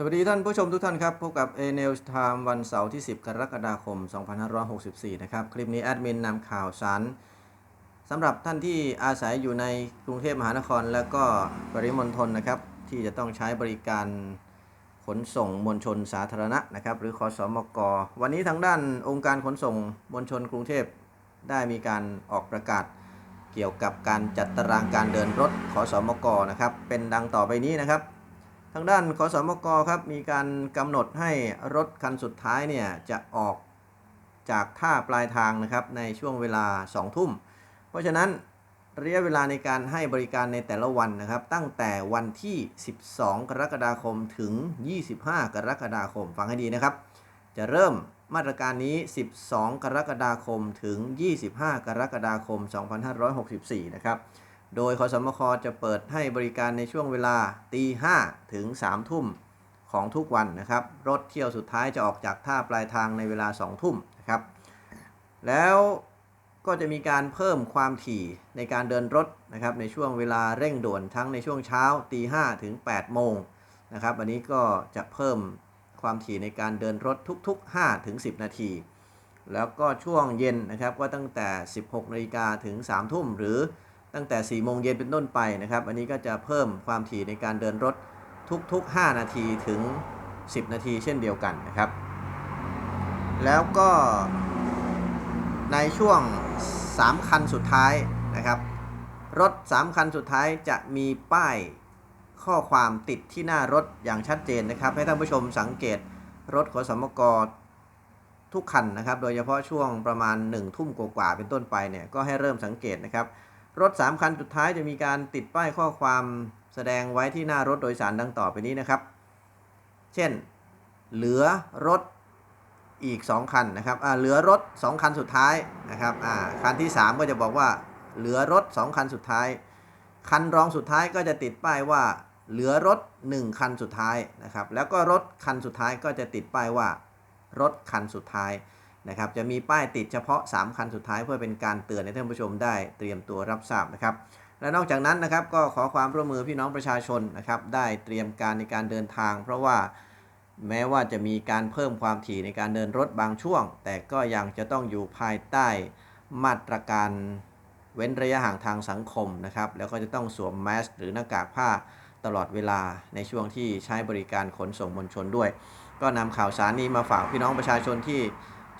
สวัสดีท่านผู้ชมทุกท่านครับ พบกับ a n e w s Time วันเสาร์ที่ 10 กรกฎาคม 2564 นะครับ คลิปนี้แอดมินนำข่าวสารสำหรับท่านที่อาศัยอยู่ในกรุงเทพมหานคร และก็ปริมณฑลนะครับ ที่จะต้องใช้บริการขนส่งมวลชนสาธารณะนะครับ หรือขอสอมก วันนี้ทางด้านองค์การขนส่งมวลชนกรุงเทพได้มีการออกประกาศเกี่ยวกับการจัดตารางการเดินรถขอสอมกนะครับเป็นดังต่อไปนี้นะครับ ทางด้านขอสมกครับมีการกำหนดให้รถคันสุดท้ายเนี่ยจะออกจากท่าปลายทางนะครับในช่วงเวลา 2 ทุ่ม เพราะฉะนั้นระยะเวลาในการให้บริการในแต่ละวันนะครับ ตั้งแต่วันที่ 12 กรกฎาคมถึง 25 กรกฎาคมฟังให้ดีนะครับ จะเริ่มมาตรการนี้ 12 กรกฎาคมถึง 25 กรกฎาคม 2564 นะครับ โดยคสมคจะเปิดให้บริการในช่วงเวลาตีห้ถึง3ทุ่มของทุกวันนะครับ รถเที่ยวสุดท้ายจะออกจากท่าปลายทางในเวลา 2 ทุ่มนะครับ แล้วก็จะมีการเพิ่มความถี่ในการเดินรถนะครับในช่วงเวลาเร่งด่วนทั้งในช่วงเช้าตีห้ถึง8โมงนะครับ อันนี้ก็จะเพิ่มความถี่ในการเดินรถทุก ๆ5ถึง10 นาที แล้วก็ช่วงเย็นนะครับก็ตั้งแต่ 16นาฬิกาถึง3ทุ่มหรือ ตั้งแต่4โมงเย็นเป็นต้นไปนะครับ อันนี้ก็จะเพิ่มความถี่ในการเดินรถทุกๆ 5 นาทีถึง 10 นาทีเช่นเดียวกันนะครับ แล้วก็ในช่วง 3 คันสุดท้ายนะครับ รถ 3 คันสุดท้ายจะมีป้ายข้อความติดที่หน้ารถอย่างชัดเจนนะครับ ให้ท่านผู้ชมสังเกตรถขอสมกทุกคันนะครับ โดยเฉพาะช่วงประมาณ1ทุ่มกว่าเป็นต้นไปเนี่ยก็ให้เริ่มสังเกตนะครับ รถ 3 คันสุดท้ายจะมีการติดป้ายข้อความแสดงไว้ที่หน้ารถโดยสารดังต่อไปนี้นะครับ เช่น เหลือรถอีก 2 คันนะครับเหลือรถ 2 คันสุดท้ายนะครับคันที่ 3 ก็จะบอกว่าเหลือรถ 2 คันสุดท้าย คันรองสุดท้ายก็จะติดป้ายว่า เหลือรถ 1 คันสุดท้ายนะครับ แล้วก็รถคันสุดท้ายก็จะติดป้ายว่า รถคันสุดท้าย นะครับจะมีป้ายติดเฉพาะ 3 คันสุดท้ายเพื่อเป็นการเตือนให้ท่านผู้ชมได้เตรียมตัวรับทราบนะครับ และนอกจากนั้นนะครับก็ขอความร่วมมือพี่น้องประชาชนนะครับได้เตรียมการในการเดินทาง เพราะว่าแม้ว่าจะมีการเพิ่มความถี่ในการเดินรถบางช่วง แต่ก็ยังจะต้องอยู่ภายใต้มาตรการเว้นระยะห่างทางสังคมนะครับแล้วก็จะต้องสวมแมสหรือหน้ากากผ้าตลอดเวลาในช่วงที่ใช้บริการขนส่งมวลชนด้วย ก็นำข่าวสารนี้มาฝากพี่น้องประชาชนที่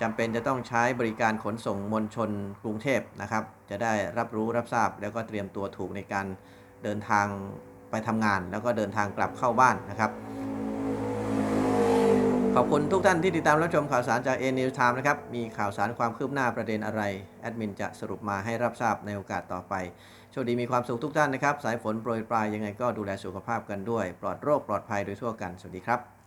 จำเป็นจะต้องใช้บริการขนส่งมวลชนกรุงเทพนะครับ จะได้รับรู้รับทราบ แล้วก็เตรียมตัวถูกในการเดินทางไปทำงาน แล้วก็เดินทางกลับเข้าบ้านนะครับ ขอบคุณทุกท่านที่ติดตามรับชมข่าวสารจาก a n e w s Time นะครับ มีข่าวสารความคืบหน้าประเด็นอะไร แอดมินจะสรุปมาให้รับทราบในโอกาสต่อไปโชคดีมีความสุขทุกท่านนะครับ สายฝนโปรยปลายยังไงก็ดูแลสุขภาพกันด้วย ปลอดโรคปลอดภัยโดยทั่วกัน สวัสดีครับ